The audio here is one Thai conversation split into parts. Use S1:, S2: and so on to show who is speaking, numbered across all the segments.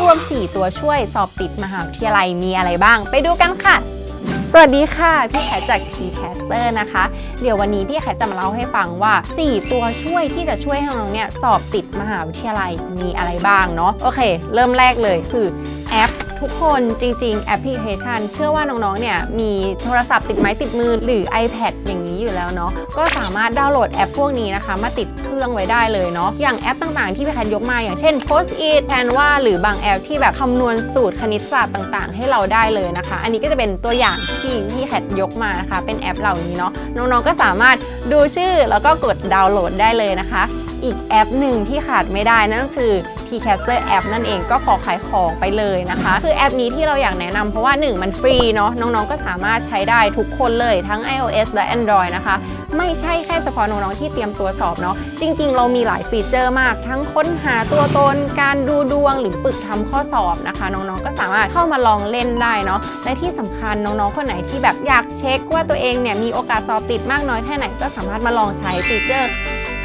S1: รวม 4 ตัวช่วยสอบติดมหาวิทยาลัยมีอะไรบ้าง ไปดูกันค่ะ สวัสดีค่ะ พี่แคทจาก T-Caster นะคะ เดี๋ยววันนี้พี่แคทจะมาเล่าให้ฟังว่า 4 ตัวช่วยที่จะช่วยให้น้องเนี่ยสอบติดมหาวิทยาลัยมีอะไรบ้างเนาะโอเค เริ่มแรกเลยคือแอป ทุกคนจริง ๆ แอปพลิเคชัน เชื่อว่าน้องๆ เนี่ยมีโทรศัพท์ติดไม้ติดมือหรือ iPad อย่างนี้อยู่แล้วเนาะก็สามารถดาวน์โหลดแอปพวกนี้นะคะ มาติดเครื่องไว้ได้เลยเนาะอย่างแอปต่างๆ ที่พี่แพนยกมาอย่างเช่น Post it แทนว่าหรือบางแอปที่แบบคำนวณสูตรคณิตศาสตร์ต่างๆ ให้เราได้เลยนะคะ อันนี้ก็จะเป็นตัวอย่างที่พี่แคทยกมานะคะ เป็นแอปเหล่านี้เนาะน้องๆ ก็สามารถดูชื่อแล้วก็กดดาวน์โหลดได้เลยนะคะ อีกแอปหนึ่งที่ขาดไม่ได้นั่นก็คือ T-Caster App นั่นเองก็ขอขายของไปเลยนะคะ คือแอปนี้ที่เราอยากแนะนำเพราะว่า 1 มันฟรีเนาะน้องๆ ก็สามารถใช้ได้ทุกคนเลยทั้ง iOS และ Android นะคะ ไม่ใช่แค่เฉพาะน้องๆ ที่เตรียมตัวสอบเนาะจริงๆ เรามีหลายฟีเจอร์มาก ทั้งค้นหาตัวตนการดูดวงหรือฝึกทำข้อสอบนะคะ น้องๆ ก็สามารถเข้ามาลองเล่นได้เนาะและที่สำคัญน้องๆ คนไหนที่แบบอยากเช็คว่าตัวเองเนี่ยมีโอกาสสอบติดมากน้อยแค่ไหนก็สามารถมาลองใช้ฟีเจอร์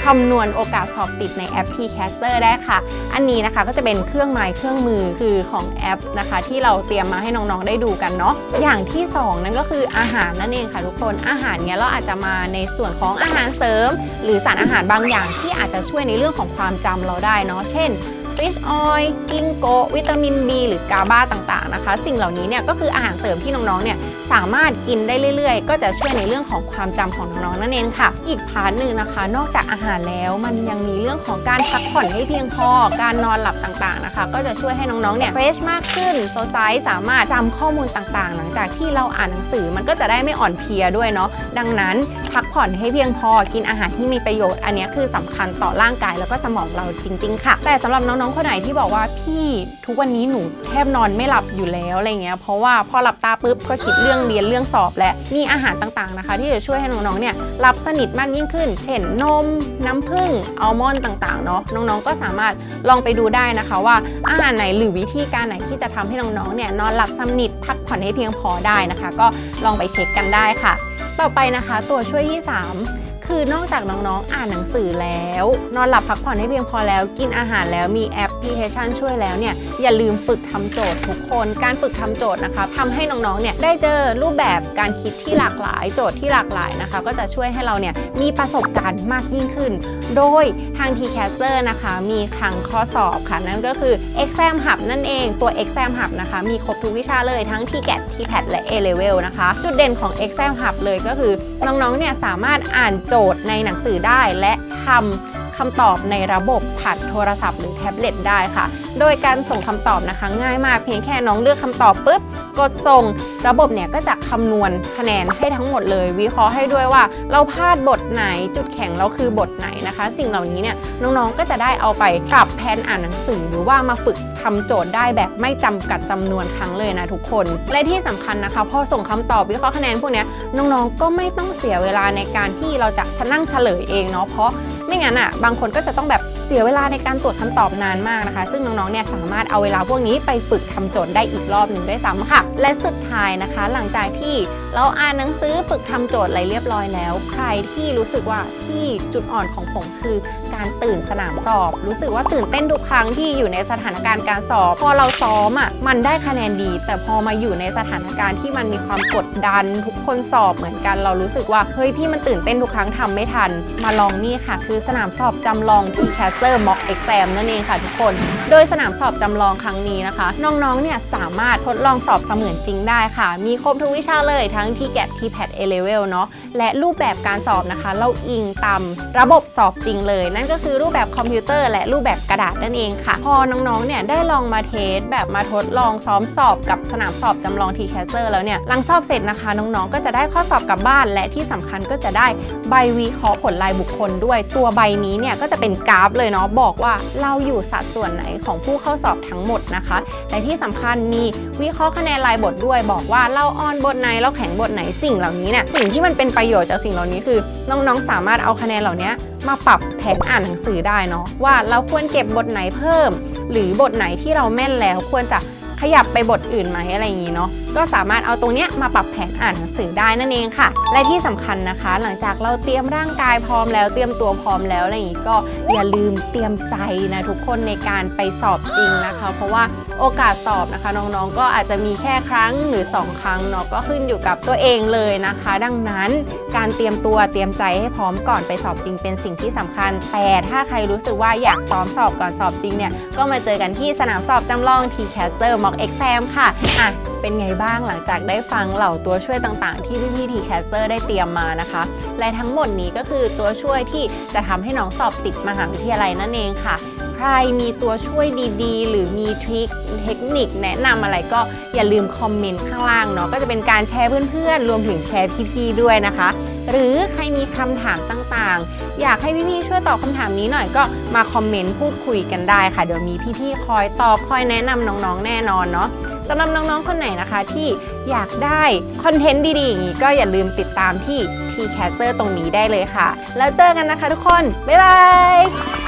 S1: คำนวณโอกาสสอบติดในแอป T-Caster ได้ค่ะ อันนี้นะคะก็จะเป็นเครื่องไม้เครื่องมือคือของแอปนะคะ ที่เราเตรียมมาให้น้องๆได้ดูกันเนาะอย่างที่ 2 นั่นก็คืออาหารนั่นเองค่ะทุกคนอาหารเนี้ยเราอาจจะมาในส่วนของอาหารเสริม หรือสารอาหารบางอย่างที่อาจจะช่วยในเรื่องของความจำเราได้เนาะเช่น fish oil กิงโกวิตามิน B หรือกาบาต่างๆนะคะ สิ่งเหล่านี้เนี่ยก็คืออาหารเสริมที่น้องๆเนี่ยสามารถกินได้เรื่อยๆ ก็จะช่วยในเรื่องของความจำของน้องๆนั่นเองค่ะ อีกพาร์ทหนึ่งนะคะ นอกจากอาหารแล้วมันยังมีเรื่องของการพักผ่อนให้เพียงพอการนอนหลับต่างๆนะคะ ก็จะช่วยให้น้องๆเนี่ยเฟรชมากขึ้นโซไซสามารถจำข้อมูลต่างๆ หลังจากที่เราอ่านหนังสือมันก็จะได้ไม่อ่อนเพลียด้วยเนาะดังนั้นพักผ่อนให้เพียงพอกินอาหารที่มีประโยชน์ อันนี้คือสำคัญต่อร่างกายแล้วก็สมองเราจริง ๆ ค่ะ แต่สำหรับน้องๆคนไหนที่บอกว่าพี่ทุกวันนี้หนูแทบนอนไม่หลับอยู่แล้วอะไรเงี้ยเพราะว่าพอหลับตาปุ๊บก็คิดเรื่องเรียนเรื่องสอบและมีอาหารต่างๆนะคะ ที่จะช่วยให้น้องๆเนี่ยหลับสนิทมากยิ่งขึ้น เช่นนม น้ำผึ้งอัลมอนด์ต่างๆเนาะน้องๆก็สามารถลองไปดูได้นะคะว่าอาหารไหนหรือวิธีการไหนที่จะทำให้น้องๆเนี่ยนอนหลับสนิทพักผ่อนให้เพียงพอได้นะคะ ก็ลองไปเช็คกันได้ค่ะ ต่อไปนะคะ ตัวช่วยที่ 3 คือนอกจากน้องๆ อ่านหนังสือแล้ว นอนหลับพักผ่อนให้เพียงพอแล้ว กินอาหารแล้วมีแอปพลิเคชันช่วยแล้วเนี่ยอย่าลืมฝึกทำโจทย์ทุกคน การฝึกทำโจทย์นะคะทำให้น้องๆ เนี่ยได้เจอรูปแบบการคิดที่หลากหลาย โจทย์ที่หลากหลายนะคะ ก็จะช่วยให้เราเนี่ยมีประสบการณ์มากยิ่งขึ้น โดยทาง T-Caster นะคะมีคลังข้อสอบค่ะ นั่นก็คือ Exam Hub นั่นเองตัว Exam Hub นะคะ มีครบทุกวิชาเลยทั้ง TGAT TPAT และ A-Level นะคะ จุดเด่นของ Exam Hub เลยก็คือน้องๆ เนี่ยสามารถอ่านโจจทย์ในหนังสือได้และทำ คำตอบในระบบผ่านโทรศัพท์หรือแท็บเล็ตได้ค่ะ โดยการส่งคำตอบนะคะง่ายมากเพียงแค่น้องเลือกคำตอบปุ๊บกดส่ง ระบบเนี่ยก็จะคำนวณคะแนนให้ทั้งหมดเลย วิเคราะห์ให้ด้วยว่า เราพลาดบทไหนจุดแข็งเราคือบทไหนนะคะ สิ่งเหล่านี้เนี่ยน้องๆก็จะได้เอาไปปรับแผนอ่านหนังสือ หรือว่ามาฝึกทำโจทย์ได้แบบไม่จำกัดจำนวนครั้งเลยนะทุกคน และที่สำคัญนะคะพอส่งคำตอบวิเคราะห์คะแนนพวกนี้น้องๆก็ไม่ต้องเสียเวลาในการที่เราจะชนั่งเฉลยเองเนาะเพราะ ไม่งั้นอะบางคนก็จะต้องแบบเสียเวลาในการตรวจคำตอบนานมากนะคะ ซึ่งน้องๆเนี่ยสามารถเอาเวลาพวกนี้ไปฝึกทำโจทย์ได้อีกรอบหนึ่งด้วยซ้ำค่ะ และสุดท้ายนะคะ หลังจากที่ เราอ่านหนังสือฝึกทำโจทย์อะไรเรียบร้อยแล้ว ใครที่รู้สึกว่าที่จุดอ่อนของผมคือการตื่นสนามสอบ รู้สึกว่าตื่นเต้นทุกครั้งที่อยู่ในสถานการณ์การสอบ พอเราซ้อมอะมันได้คะแนนดี แต่พอมาอยู่ในสถานการณ์ที่มันมีความกดดัน ทุกคนสอบเหมือนกัน เรารู้สึกว่าเฮ้ยพี่มันตื่นเต้นทุกครั้งทำไม่ทัน มาลองนี่ค่ะ คือสนามสอบจำลอง T-Caster Mock Exam นั่นเองค่ะทุกคน โดยสนามสอบจำลองครั้งนี้นะคะ น้องๆเนี่ยสามารถทดลองสอบเสมือนจริงได้ค่ะ มีครบทุกวิชาเลยทั้งทั้งที่แกะ p p a d A level เนาะ และรูปแบบการสอบนะคะ เราอิงตามระบบสอบจริงเลย นั่นก็คือรูปแบบคอมพิวเตอร์ และรูปแบบกระดาษนั่นเองค่ะ พอน้องๆเนี่ยได้ลองมาเทสแบบมาทดลองซ้อมสอบกับสนามสอบจำลอง T-Caster แล้วเนี่ยหลังสอบเสร็จนะคะ น้องๆ ก็จะได้ข้อสอบกลับบ้าน และที่สำคัญก็จะได้ใบวิเคราะห์ผลรายบุคคลด้วยตัวใบนี้เนี่ยก็จะเป็นกราฟเลยเนาะบอกว่าเราอยู่สัดส่วนไหนของผู้เข้าสอบทั้งหมดนะคะและที่สำคัญมีวิเคราะห์คะแนนรายบทด้วย บอกว่าเราออนบทไหนเราแข็งบทไหนสิ่งเหล่านี้เนี่ยสิ่งที่มันเป็นประประโยชน์จากสิ่งเหล่านี้คือ น้องๆ สามารถเอาคะแนนเหล่านี้มาปรับแผนอ่านหนังสือได้เนาะว่าเราควรเก็บบทไหนเพิ่ม หรือบทไหนที่เราแม่นแล้วควรจะขยับไปบทอื่นไหมอะไรอย่างนี้เนาะ ก็สามารถเอาตรงนี้มาปรับแผนอ่านหนังสือได้นั่นเองค่ะ และที่สำคัญนะคะ หลังจากเราเตรียมร่างกายพร้อมแล้วเตรียมตัวพร้อมแล้วอะไรอย่างนี้ก็อย่าลืมเตรียมใจนะทุกคนในการไปสอบจริงนะคะ เพราะว่าโอกาสสอบนะคะน้องๆ ก็อาจจะมีแค่ครั้งหรือ 2 ครั้งเนาะก็ขึ้นอยู่กับตัวเองเลยนะคะ ดังนั้นการเตรียมตัวเตรียมใจให้พร้อมก่อนไปสอบจริงเป็นสิ่งที่สำคัญ แต่ถ้าใครรู้สึกว่าอยากซ้อมสอบก่อนสอบจริงเนี่ยก็มาเจอกันที่สนามสอบจำลอง T-Caster Mock Exam ค่ะอะ เป็นไงบ้างหลังจากได้ฟังเหล่าตัวช่วยต่างๆ ที่พี่ๆ T-Caster ได้เตรียมมานะคะ และทั้งหมดนี้ก็คือตัวช่วยที่จะทำให้น้องสอบติดมหาวิทยาลัยนั่นเองค่ะ ใครมีตัวช่วยดีๆ หรือมีทริคเทคนิคแนะนำอะไรก็อย่าลืมคอมเมนต์ข้างล่างเนาะก็จะเป็นการแชร์เพื่อนๆรวมถึงแชร์พี่ๆด้วยนะคะ หรือใครมีคำถามต่างๆ อยากให้พี่ๆช่วยตอบคำถามนี้หน่อยก็มาคอมเมนต์พูดคุยกันได้ค่ะเดี๋ยวมีพี่ๆคอยตอบคอยแนะนำน้องๆแน่นอนเนาะ สำหรับน้องๆ คนไหนนะคะ ที่อยากได้คอนเทนต์ดีๆ อย่างนี้ก็อย่าลืมติดตามที่ T-Caster ตรงนี้ได้เลยค่ะ แล้วเจอกันนะคะทุกคน บ๊ายบาย